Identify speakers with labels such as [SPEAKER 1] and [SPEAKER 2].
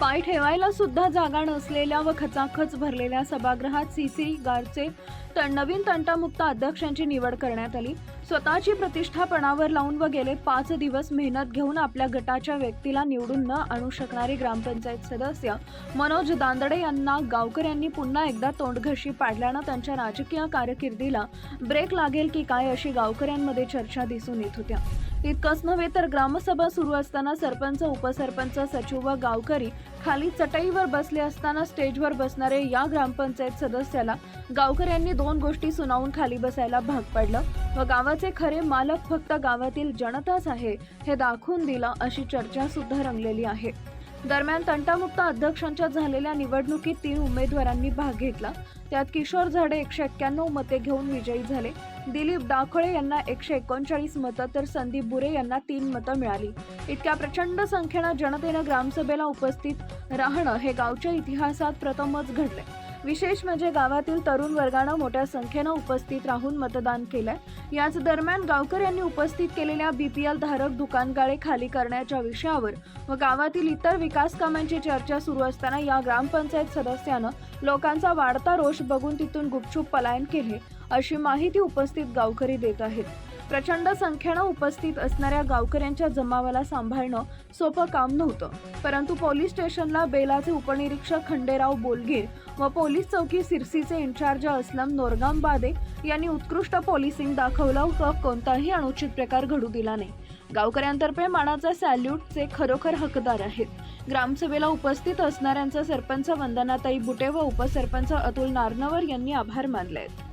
[SPEAKER 1] पाय ठेवायला सुद्धा जागा नसलेल्या व खचाखच भरलेल्या सभागृहात सीसी गारचे तर नवीन तंटामुक्त अध्यक्षांची निवड करण्यात आली. स्वतःची प्रतिष्ठा पणावर लावून व गेले पाच दिवस मेहनत घेऊन आपल्या गटाच्या व्यक्तीला निवडून न आणू शकणारे ग्रामपंचायत सदस्य मनोज दांदडे यांना गावकऱ्यांनी पुन्हा एकदा तोंडघशी पाडल्यानं त्यांच्या राजकीय कारकिर्दीला ब्रेक लागेल की काय अशी गावकऱ्यांमध्ये चर्चा दिसून येत होत्या. इतकंच नव्हे तर ग्रामसभा सुरू असताना सरपंच उपसरपंच सचिव व गावकरी खाली चटईवर बसले असताना स्टेजवर बसणारे या ग्रामपंचायत सदस्याला गावकऱ्यांनी दोन गोष्टी सुनावून खाली बसायला भाग पडलं व गावाचे खरे मालक फक्त गावातील जनताच आहे हे दाखवून दिलं अशी चर्चा सुद्धा रंगलेली आहे. दरम्यान तंटामुक्त अध्यक्षांच्या झालेल्या निवडणुकीत तीन उमेदवारांनी भाग घेतला. त्यात किशोर झाडे एकशे एक्क्याण्णव मते घेऊन विजयी झाले. दिलीप दाखळे यांना एकशे एकोणचाळीस मतं तर संदीप बुरे यांना तीन मतं मिळाली. इतक्या प्रचंड संख्येनं जनतेनं ग्रामसभेला उपस्थित राहणं हे गावच्या इतिहासात प्रथमच घडले विशेष म्हणजे गावातील तरुण वर्गानं मोठ्या संख्येनं उपस्थित राहून मतदान केलंय. याच दरम्यान गावकर यांनी उपस्थित केलेल्या बीपीएल धारक दुकानगाळे खाली करण्याच्या विषयावर व गावातील इतर विकास कामांची चर्चा सुरू असताना या ग्रामपंचायत सदस्यानं लोकांचा वाढता रोष बघून तिथून गुपचूप पलायन केले अशी माहिती उपस्थित गावकरी देत आहेत. प्रचंड संख्येनं उपस्थित असणाऱ्या गावकऱ्यांच्या जमावाला सांभाळणं सोपं काम नव्हतं. परंतु पोलीस स्टेशनला बेलाचे उपनिरीक्षक खंडेराव बोलगीर व पोलीस चौकी सिरसीचे इन्चार्ज असलम नोरगामबादे यांनी उत्कृष्ट पोलिसिंग दाखवलं होतं. कोणताही अनुचित प्रकार घडू दिला नाही. गावकऱ्यांतर्फे मानाचा सॅल्यूटचे खरोखर हकदार आहेत. ग्रामसभेला उपस्थित असणाऱ्यांचा सरपंच वंदनाताई बुटे व उपसरपंच अतुल नारनवर यांनी आभार मानले आहेत.